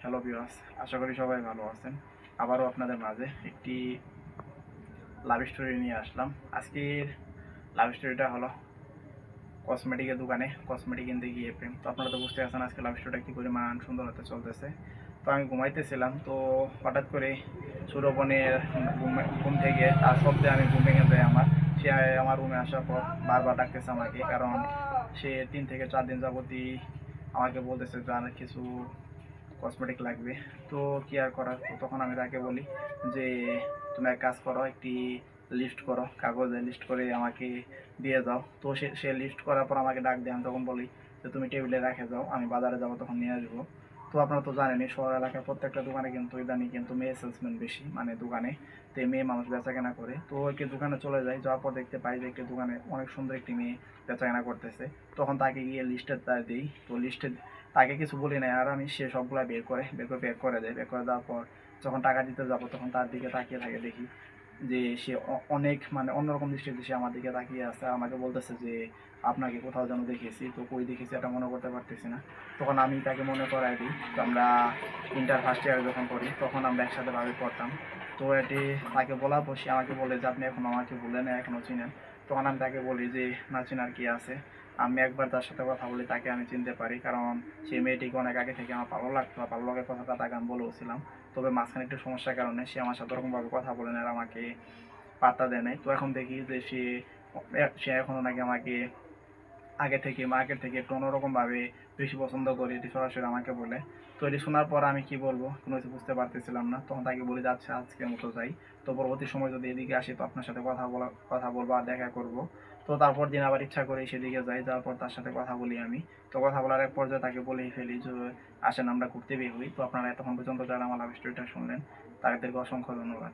Hello বিওয়াস আশা করি সবাই ভালো আছেন। আবারও আপনাদের মাঝে একটি লাভ স্টোরি নিয়ে আসলাম। আজকের লাভ স্টোরিটা হলো কসমেটিকের দোকানে কসমেটিক কিনতে গিয়ে প্রেম। তো আপনারা তো বুঝতে পারছেন আজকে লাভ স্টোরিটা কী পরিমাণ সুন্দর হতে চলতেছে। তো আমি ঘুমাইতেছিলাম, তো হঠাৎ করে সুরবনের ঘুম- থেকে তার শব্দে আমি ঘুম ভেঙে যাই আমার। সে আমার রুমে আসার পর বারবার ডাকতেছে আমাকে, কারণ সে তিন থেকে চার দিন যাবতই আমাকে বলতেছে যে কিছু কসমেটিক লাগবে। তো কি আর করার? তখন আমি তাকে বলি যে, তুমি এক কাজ করো, একটি লিস্ট করো, কাগজে লিস্ট করে আমাকে দিয়ে যাও তো সে সে লিস্ট করার পর আমাকে ডাক দিয়ে। আমি তখন বলি যে, তুমি টেবিলে রেখে যাও, আমি বাজারে যাব, তখন নিয়ে আসব। তো আপনারা তো জানেনই শহর এলাকার প্রত্যেকটা দোকানে কিন্তু ইদানিং কিন্তু মেয়ে সেলসম্যান বেশি মানে দোকানে। তো মেয়ে মানুষ বেচা কেনা করে। তো একটি দোকানে চলে যায়, যাওয়ার পর দেখতে পাই যে একটি দোকানে অনেক সুন্দর একটি মেয়ে বেচা কেনা করতেছে। তখন তাকে গিয়ে লিস্টে দিই। তো লিস্টে তাকে কিছু বলি না আর আমি সে সবগুলা বের করে বের করে বের করে দেয়। বের করে দেওয়ার পর যখন টাকা দিতে যাব, তখন তার দিকে তাকিয়ে থাকে, দেখি যে সে অনেক মানে অন্যরকম দৃষ্টিতে সে আমার দিকে তাকিয়ে আছে, আমাকে বলতেছে যে, আপনাকে কোথাও যেন দেখেছি, তো কই দেখেছি এটা মনে করতে পারতেছি না। তখন আমি তাকে মনে করাই দিই, তো আমরা ইন্টার ফার্স্ট ইয়ার যখন করি তখন আমরা একসাথে ভাবে পড়তাম। তো এটি তাকে বলার পর সে আমাকে বলে যে, আপনি এখন আমাকে বলে না এখনও চিনেন। তখন আমি তাকে বলি যে না চেনার কি আছে? আমি একবার তার সাথে কথা বলি, তাকে আমি চিনতে পারি, কারণ সে মেয়েটিকে অনেক আগে থেকে আমার ভালো লাগতো ভালো লাগার কথাটা তাকে আমি বলেওছিলাম তবে মাঝখানে একটু সমস্যার কারণে সে আমার সাথে ওরকমভাবে কথা বলে না আর আমাকে পাত্তা দেয় নাই। তো এখন দেখি যে সে সে এখনও নাকি আমাকে আগে থেকে মার্কেট থেকে একটু অন্যরকমভাবে বেশি পছন্দ করে এটি সরাসরি আমাকে বলে। তো এটি শোনার পর আমি কি বলব? কোনো কিছু বুঝতে পারতেছিলাম না। তখন তাকে বলে যাচ্ছে, আজকের মতো যাই। তো পরবর্তী সময় যদি এদিকে আসি, তো আপনার সাথে কথা বলা, কথা বলব আর দেখা করব। তো তারপর দিন আবার ইচ্ছা করে সেদিকে যাই, যাওয়ার পর তার সাথে কথা বলি আমি। তো কথা বলার এক পর্যায়ে তাকে বলেই ফেলি যে, আসেন, আমরা ঘুরতে বের হই। তো আপনারা এতক্ষণ পর্যন্ত যারা আমার লাভ স্টোরিটা শুনলেন, তাদেরকে অসংখ্য ধন্যবাদ।